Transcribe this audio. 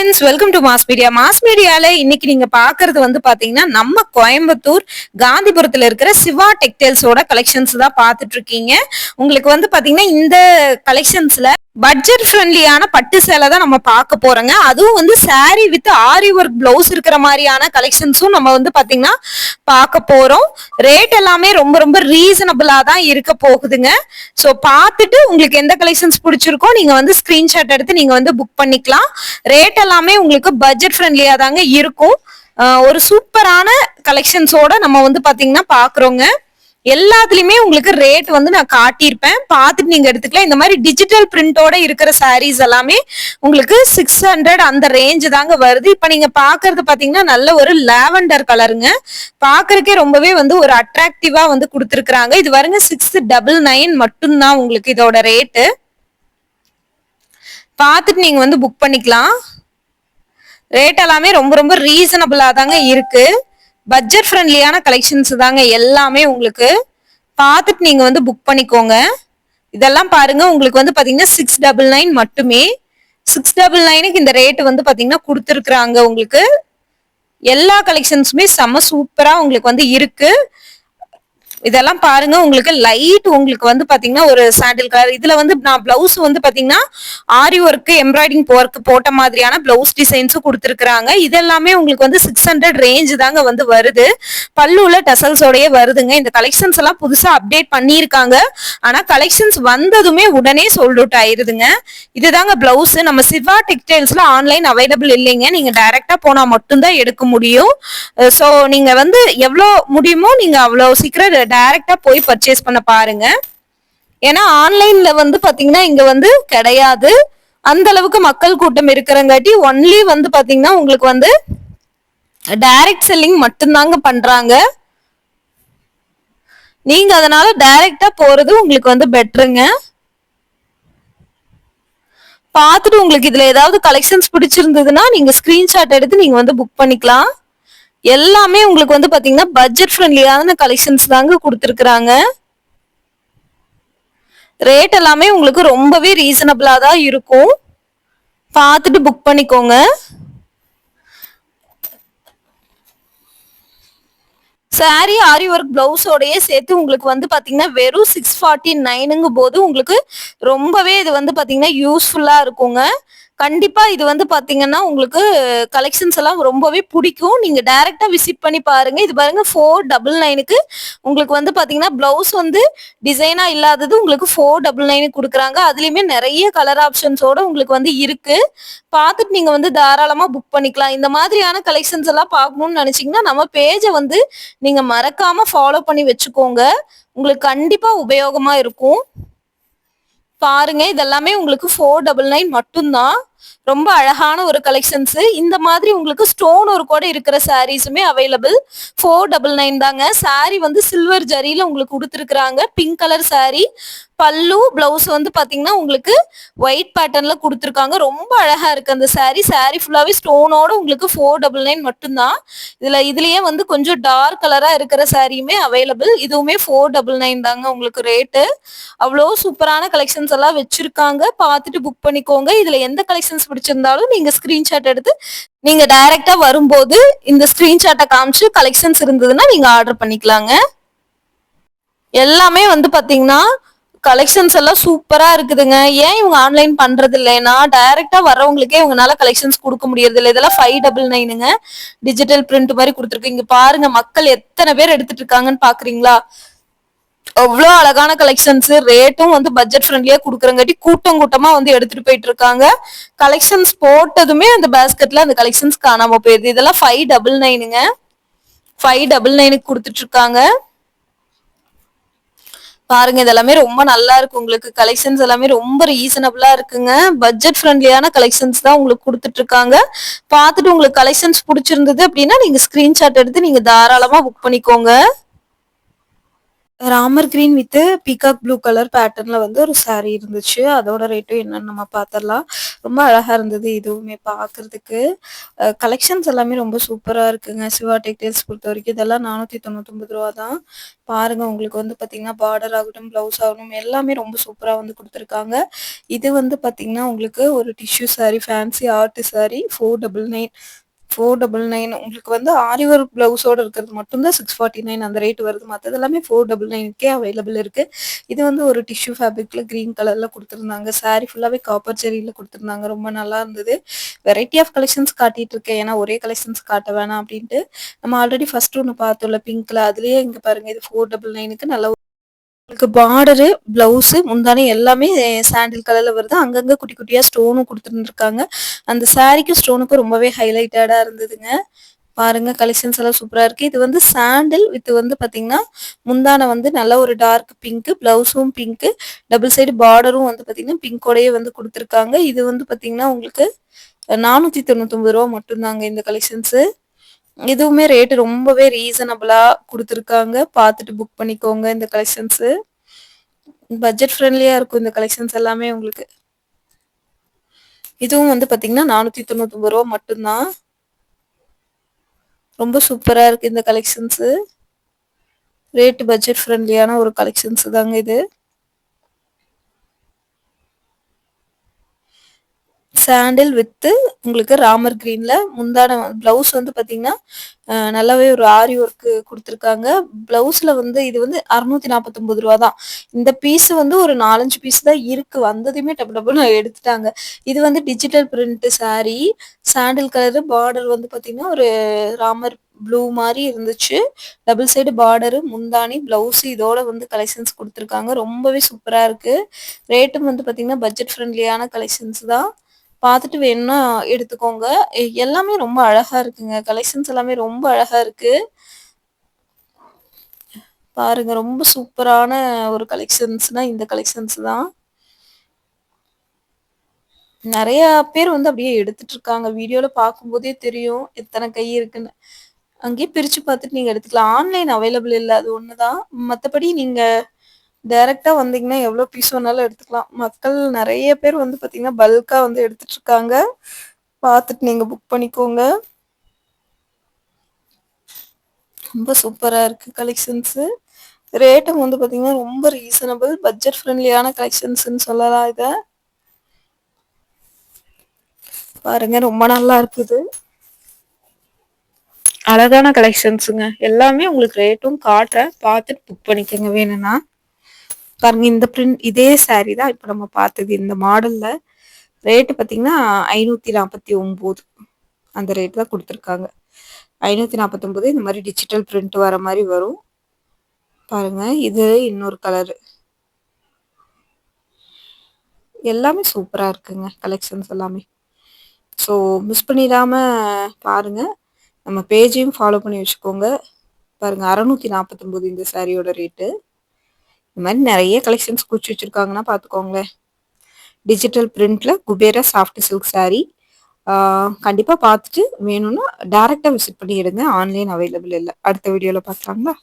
Friends welcome to mass media mass மீடியால இன்னைக்கு நீங்க பாக்குறது வந்து பாத்தீங்கன்னா நம்ம கோயம்புத்தூர் காந்திபுரத்துல இருக்கிற சிவா டெக்டைல்ஸோட கலெக்ஷன்ஸ் தான் பாத்துட்டு இருக்கீங்க. உங்களுக்கு வந்து பாத்தீங்கன்னா இந்த கலெக்ஷன்ஸ்ல பட்ஜெட் ஃப்ரெண்ட்லியான பட்டு சேலை தான் நம்ம பார்க்க போறோங்க. அதுவும் வந்து sari with aari work blouse இருக்கிற மாதிரியான கலெக்ஷன்ஸும் நம்ம வந்து பாத்தீங்கன்னா பார்க்க போறோம். ரேட் எல்லாமே ரொம்ப ரொம்ப ரீசனபிளா தான் இருக்க போகுதுங்க. ஸோ பார்த்துட்டு உங்களுக்கு எந்த கலெக்ஷன்ஸ் பிடிச்சிருக்கோ நீங்க வந்து ஸ்கிரீன்ஷாட் எடுத்து நீங்க வந்து புக் பண்ணிக்கலாம். ரேட் எல்லாமே உங்களுக்கு பட்ஜெட் ஃப்ரெண்ட்லியா தாங்க இருக்கும். ஒரு சூப்பரான கலெக்ஷன்ஸோட நம்ம வந்து பாத்தீங்கன்னா பாக்குறோங்க எல்லாத்துலயுமே உங்களுக்கு ரேட் வந்து நான் காட்டியிருப்பேன். பார்த்துட்டு நீங்க எடுத்துக்கலாம். இந்த மாதிரி டிஜிட்டல் பிரிண்டோட இருக்கிற சாரீஸ் எல்லாமே உங்களுக்கு சிக்ஸ் ஹண்ட்ரட் அந்த ரேஞ்சு தாங்க வருது. இப்ப நீங்க பாக்குறது பாத்தீங்கன்னா நல்ல ஒரு லாவெண்டர் கலருங்க பாக்குறதுக்கே ரொம்பவே வந்து ஒரு அட்ராக்டிவா வந்து கொடுத்துருக்காங்க இது வருங்க சிக்ஸ் டபுள் நைன் மட்டும்தான் உங்களுக்கு இதோட ரேட்டு பார்த்துட்டு நீங்க வந்து புக் பண்ணிக்கலாம். ரேட் எல்லாமே ரொம்ப ரொம்ப ரீசனபிளா தாங்க இருக்கு. பட்ஜெட் ஃப்ரெண்ட்லியான கலெக்ஷன்ஸ் தாங்க எல்லாமே உங்களுக்கு. பார்த்துட்டு நீங்கள் வந்து புக் பண்ணிக்கோங்க. இதெல்லாம் பாருங்க உங்களுக்கு வந்து பார்த்தீங்கன்னா சிக்ஸ் டபுள் நைன் மட்டுமே. சிக்ஸ் டபுள் நைனுக்கு இந்த ரேட்டு வந்து பார்த்தீங்கன்னா கொடுத்துருக்குறாங்க உங்களுக்கு. எல்லா கலெக்ஷன்ஸுமே செம்ம சூப்பராக உங்களுக்கு வந்து இருக்குது இதெல்லாம் பாருங்க உங்களுக்கு லைட் உங்களுக்கு வந்து பாத்தீங்கன்னா ஒரு சாண்டில் கலர் இதுல வந்து நான் பிளவுஸ் வந்து பாத்தீங்கன்னா ஆரி ஒர்க் எம்ப்ராய்டிங் ஒர்க் போட்ட மாதிரியான பிளவுஸ் டிசைன்ஸும் கொடுத்துருக்காங்க இதெல்லாமே உங்களுக்கு வந்து சிக்ஸ் ஹண்ட்ரட் ரேஞ்ச் தாங்க வந்து வருது. பல்லுல டசல்ஸோடய வருதுங்க. இந்த கலெக்ஷன்ஸ் எல்லாம் புதுசா அப்டேட் பண்ணியிருக்காங்க. ஆனா கலெக்ஷன்ஸ் வந்ததுமே உடனே சோல்ட் அவுட் ஆயிருதுங்க. இதுதாங்க பிளவுஸ் நம்ம சிவா டெக்ஸ்டைல்ஸ்ல ஆன்லைன் அவைலபிள் இல்லைங்க. நீங்க டைரக்டா போனா மட்டும்தான் எடுக்க முடியும். ஸோ நீங்க வந்து எவ்வளோ முடியுமோ நீங்க அவ்வளோ சீக்கிரம் டைரக்டா போய் பர்ச்சேஸ் பண்ண பாருங்க. ஏன்னா ஆன்லைன்ல வந்து பாத்தீங்கன்னா இங்க வந்து கிடையாது. அந்த அளவுக்கு மக்கள் கூட்டம் இருக்கிறங்காட்டி ஒன்லி வந்து பாத்தீங்கன்னா உங்களுக்கு வந்து டைரக்ட் செல்லிங் மட்டும்தாங்க பண்றாங்க. நீங்க அதனால டைரக்டா போறது உங்களுக்கு வந்து பெட்டருங்க பார்த்துட்டு உங்களுக்கு இதுல ஏதாவது கலெக்ஷன்ஸ் பிடிச்சிருந்ததுன்னா நீங்க ஸ்கிரீன்ஷாட் எடுத்து நீங்க வந்து புக் பண்ணிக்கலாம். எல்லாமே உங்களுக்கு வந்து பாத்தீங்கன்னா பட்ஜெட் ஃப்ரெண்ட்லியான கலெக்ஷன்ஸ் தாங்க கொடுத்துருக்குறாங்க. ரேட் எல்லாமே உங்களுக்கு ரொம்பவே ரீசனபிளா தான் இருக்கும். பார்த்துட்டு புக் பண்ணிக்கோங்க. சாரி ஆரி ஒர்க் பிளவுஸோடயே சேர்த்து உங்களுக்கு வந்து பாத்தீங்கன்னா வெறும் சிக்ஸ் ஃபார்ட்டி நைனுங்கும் போது உங்களுக்கு ரொம்பவே இது வந்து பாத்தீங்கன்னா யூஸ்ஃபுல்லா இருக்குங்க. கண்டிப்பா இது வந்து பாத்தீங்கன்னா உங்களுக்கு கலெக்ஷன்ஸ் எல்லாம் ரொம்பவே பிடிக்கும். நீங்க டைரக்டா விசிட் பண்ணி பாருங்க. இது பாருங்க ஃபோர் டபுள் நைனுக்கு உங்களுக்கு வந்து பாத்தீங்கன்னா பிளவுஸ் வந்து டிசைனா இல்லாதது உங்களுக்கு ஃபோர் டபுள் நைனுக்கு கொடுக்குறாங்க. அதுலயுமே நிறைய கலர் ஆப்ஷன்ஸோட உங்களுக்கு வந்து இருக்கு. பார்த்துட்டு நீங்க வந்து தாராளமா புக் பண்ணிக்கலாம். இந்த மாதிரியான கலெக்ஷன்ஸ் எல்லாம் பார்க்கணும்னு நினைச்சீங்கன்னா நம்ம பேஜை வந்து நீங்க மறக்காம ஃபாலோ பண்ணி வச்சுக்கோங்க. உங்களுக்கு கண்டிப்பா உபயோகமா இருக்கும். பாருங்க இதெல்லாமே உங்களுக்கு ஃபோர் டபுள் நைன் மட்டும்தான். ரொம்ப அழகான ஒரு கலெக்ஷன்ஸ் இந்த மாதிரி உங்களுக்கு ஸ்டோன் ஒரு கூட இருக்கிற சாரீஸுமே அவைலபிள் ஃபோர் டபுள் நைன் தாங்க. Saree வந்து சில்வர் ஜரியில உங்களுக்கு கொடுத்துருக்குறாங்க. Pink colour saree. பல்லு பிளவுஸ் வந்து பாத்தீங்கன்னா உங்களுக்கு ஒயிட் பேட்டர்ன்ல கொடுத்துருக்காங்க. ரொம்ப அழகா இருக்கு அந்த saree. Saree ஃபுல்லாவே ஸ்டோனோட உங்களுக்கு ஃபோர் டபுள் நைன் மட்டும்தான். இதுல இதுலயே வந்து கொஞ்சம் டார்க் கலரா இருக்கிற சாரியுமே அவைலபிள் இதுவுமே ஃபோர் டபுள் நைன் தாங்க உங்களுக்கு ரேட்டு அவ்வளோ சூப்பரான கலெக்ஷன்ஸ் எல்லாம் வச்சிருக்காங்க. பார்த்துட்டு புக் பண்ணிக்கோங்க. இதுல எந்த கலெக்ஷன் கலெக்ஷன்ஸ் பிடிச்சிருந்தாலும் நீங்க ஸ்கிரீன்ஷாட் எடுத்து நீங்க டைரக்டா வரும்போது இந்த ஸ்கிரீன்ஷாட்டை காமிச்சு கலெக்ஷன்ஸ் இருந்ததுன்னா நீங்க ஆர்டர் பண்ணிக்கலாங்க. எல்லாமே வந்து பாத்தீங்கன்னா கலெக்ஷன்ஸ் எல்லாம் சூப்பரா இருக்குதுங்க. ஏன் இவங்க ஆன்லைன் பண்றது இல்லைன்னா டைரக்டா வர்றவங்களுக்கே இவங்கனால கலெக்ஷன்ஸ் கொடுக்க முடியறது இல்லை இதெல்லாம் ஃபைவ் டபுள் நைனுங்க டிஜிட்டல் பிரிண்ட் மாதிரி கொடுத்துருக்கு. இங்க பாருங்க மக்கள் எத்தனை பேர் எடுத்துட்டு இருக்காங்கன்னு பாக்குறீங்களா? அவ்வளோ அழகான கலெக்ஷன்ஸ் ரேட்டும் வந்து பட்ஜெட் ஃப்ரெண்ட்லியா கொடுக்குறங்காட்டி கூட்டம் கூட்டமா வந்து எடுத்துட்டு போயிட்டு இருக்காங்க. கலெக்ஷன்ஸ் போட்டதுமே அந்த பேஸ்கெட்ல அந்த கலெக்ஷன்ஸ் காணாம போயிருது. இதெல்லாம் ஃபைவ் டபுள் நைனுங்க ஃபைவ் டபுள் நைனுக்கு கொடுத்துட்டு இருக்காங்க. பாருங்க இதெல்லாமே ரொம்ப நல்லா இருக்கு உங்களுக்கு. கலெக்ஷன்ஸ் எல்லாமே ரொம்ப ரீசனபிளா இருக்குங்க. பட்ஜெட் ஃப்ரெண்ட்லியான கலெக்ஷன்ஸ் தான் உங்களுக்கு கொடுத்துட்டு இருக்காங்க. பார்த்துட்டு உங்களுக்கு கலெக்ஷன்ஸ் பிடிச்சிருந்தது அப்படின்னா நீங்க ஸ்கிரீன்ஷாட் எடுத்து நீங்க தாராளமா புக் பண்ணிக்கோங்க. Ramar green with peacock blue colour பேட்டர்ன்ல வந்து ஒரு சாரீ இருந்துச்சு. அதோட ரேட்டும் என்னன்னு நம்ம பார்த்துடலாம் ரொம்ப அழகா இருந்தது இதுவுமே பார்க்கறதுக்கு கலெக்ஷன்ஸ் எல்லாமே ரொம்ப சூப்பரா இருக்குங்க. சிவா டெக்டைல்ஸ் பொறுத்த வரைக்கும் இதெல்லாம் ரூ. 499 தான். பாருங்க உங்களுக்கு வந்து பாத்தீங்கன்னா, பார்டர் ஆகட்டும், பிளவுஸ் ஆகட்டும் எல்லாமே ரொம்ப சூப்பரா வந்து கொடுத்துருக்காங்க இது வந்து பாத்தீங்கன்னா, உங்களுக்கு ஒரு tissue sari, fancy art sari 499 499 உங்களுக்கு வந்து ஆரி ஒர்க் இருக்கிறது இருக்கிறது மட்டும் தான் 649 அந்த ரேட் வருது. மற்றது எல்லாமே 499க்கே அவைலபிள் இருக்கு. இது வந்து ஒரு டிஷ்யூ ஃபேப்ரிக்ல கிரீன் கலர்ல குடுத்துருந்தாங்க. சாரி ஃபுல்லாவே காப்பர் ஜெரில குடுத்துருந்தாங்க. ரொம்ப நல்லா இருந்தது. வெரைட்டி ஆஃப் கலெக்ஷன்ஸ் காட்டிட்டு இருக்கேன். ஏன்னா ஒரே கலெக்ஷன்ஸ் காட்ட வேணாம் அப்படின்ட்டு நம்ம ஆல்ரெடி ஃபர்ஸ்ட் ஒன்று பார்த்தோம்ல பிங்க்ல அதுலயே இங்க பாருங்க இது 499க்கு நல்ல உங்களுக்கு பார்டரு, பிளவுஸு, முந்தானே எல்லாமே சாண்டில் கலர்ல வருது. அங்கங்க குட்டி குட்டியா ஸ்டோனும் கொடுத்துருந்துருக்காங்க அந்த சாரிக்கும் ஸ்டோனுக்கும் ரொம்பவே ஹைலைட்டடா இருந்ததுங்க. பாருங்க கலெக்ஷன்ஸ் எல்லாம் சூப்பரா இருக்கு. இது வந்து சாண்டில் வித் வந்து பாத்தீங்கன்னா, முந்தான வந்து நல்ல ஒரு டார்க் பிங்க், பிளவுஸும் பிங்க், டபுள் சைடு பார்டரும் வந்து பாத்தீங்கன்னா, பிங்கோடயே வந்து குடுத்துருக்காங்க. இது வந்து பாத்தீங்கன்னா, உங்களுக்கு நானூற்றி 499 மட்டும் தாங்க இந்த கலெக்ஷன்ஸு. இதுவுமே ரேட் ரொம்பவே ரீசனபிளாக கொடுத்துருக்காங்க பார்த்துட்டு புக் பண்ணிக்கோங்க இந்த கலெக்ஷன்ஸு. பட்ஜெட் ஃப்ரெண்ட்லியாக இருக்கும் இந்த கலெக்ஷன்ஸ் எல்லாமே உங்களுக்கு. இதுவும் வந்து பார்த்தீங்கன்னா நானூற்றி 499 ரூபா மட்டும்தான் ரொம்ப சூப்பராக இருக்குது இந்த கலெக்ஷன்ஸு. ரேட்டு பட்ஜெட் ஃப்ரெண்ட்லியான ஒரு கலெக்ஷன்ஸு தாங்க இது. சாண்டில் வித்து உங்களுக்கு ராமர் கிரீன்ல முந்தான பிளவுஸ் வந்து பாத்தீங்கன்னா, நல்லாவே ஒரு ஆரி ஒர்க்கு கொடுத்துருக்காங்க பிளவுஸ்ல வந்து இது வந்து ரூ. 649 தான். இந்த பீஸ் வந்து ஒரு 4, 5 பீஸ் தான் இருக்கு. வந்ததுமே டப்பு டப்புன்னு எடுத்துட்டாங்க. இது வந்து digital print sari sandal colour border வந்து பாத்தீங்கன்னா, ஒரு ராமர் ப்ளூ மாதிரி இருந்துச்சு. டபுள் சைடு பார்டரு, முந்தானி, ப்ளவுஸு இதோட வந்து கலெக்ஷன்ஸ் கொடுத்துருக்காங்க ரொம்பவே சூப்பராக இருக்குது ரேட்டும் வந்து பார்த்தீங்கன்னா பட்ஜெட் ஃப்ரெண்ட்லியான கலெக்ஷன்ஸ் தான். பார்த்துட்டு வேணும்னா எடுத்துக்கோங்க. எ எல்லாமே ரொம்ப அழகா இருக்குங்க. கலெக்ஷன்ஸ் எல்லாமே ரொம்ப அழகா இருக்கு. பாருங்க ரொம்ப சூப்பரான ஒரு கலெக்ஷன்ஸ்னா இந்த கலெக்ஷன்ஸ் தான். நிறைய பேர் வந்து அப்படியே எடுத்துட்டு இருக்காங்க. வீடியோல பார்க்கும்போதே தெரியும். எத்தனை கை இருக்குன்னு. அங்கேயே பிரிச்சு பார்த்துட்டு நீங்க எடுத்துக்கலாம். ஆன்லைன் அவைலபிள் இல்லை அது ஒண்ணுதான் தான். நீங்க டைரக்ட்டா வந்தீங்கன்னா, எவ்வளோ பீஸ் வேணாலும் எடுத்துக்கலாம். மக்கள் நிறைய பேர் வந்து பார்த்தீங்கன்னா, பல்க்கா வந்து எடுத்துட்டு இருக்காங்க. பார்த்துட்டு நீங்க புக் பண்ணிக்கோங்க. ரொம்ப சூப்பரா இருக்கு கலெக்ஷன்ஸு. ரேட்டும் வந்து பார்த்தீங்கன்னா, ரொம்ப ரீசனபிள் பட்ஜெட் ஃப்ரெண்ட்லியான கலெக்ஷன்ஸ்ன்னு சொல்லலாம் இத. பாருங்க ரொம்ப நல்லா இருக்குது. அழகான கலெக்ஷன்ஸுங்க. எல்லாமே உங்களுக்கு ரேட்டும் காட்டுறேன். பார்த்துட்டு புக் பண்ணிக்கோங்க வேணும்னா. பாருங்க இந்த பிரிண்ட் இதே சாரீ தான் இப்போ நம்ம பார்த்தது இந்த மாடலில் ரேட்டு பார்த்தீங்கன்னா, ஐநூற்றி நாற்பத்தி ஒம்பது அந்த ரேட் தான் கொடுத்துருக்காங்க ஐநூற்றி நாற்பத்தொம்போது இந்த மாதிரி டிஜிட்டல் பிரிண்ட் வர மாதிரி வரும். பாருங்க இது இன்னொரு கலரு. எல்லாமே சூப்பராக இருக்குங்க. கலெக்ஷன்ஸ் எல்லாமே. ஸோ மிஸ் பண்ணிடாம பாருங்க. நம்ம பேஜையும் ஃபாலோ பண்ணி வச்சுக்கோங்க. பாருங்க அறநூற்றி நாற்பத்தொம்போது இந்த சாரியோட ரேட்டு. இந்த மாதிரி நிறைய கலெக்ஷன்ஸ் குச்சி வச்சுருக்காங்கன்னா பார்த்துக்கோங்களேன். டிஜிட்டல் பிரிண்டில் குபேரா சாஃப்ட் சில்க் சாரீ கண்டிப்பாக பார்த்துட்டு வேணும்னா டேரெக்டாக விசிட் பண்ணிடுங்க. ஆன்லைன் அவைலபிள் இல்லை. அடுத்த வீடியோவில் பார்க்குறாங்களா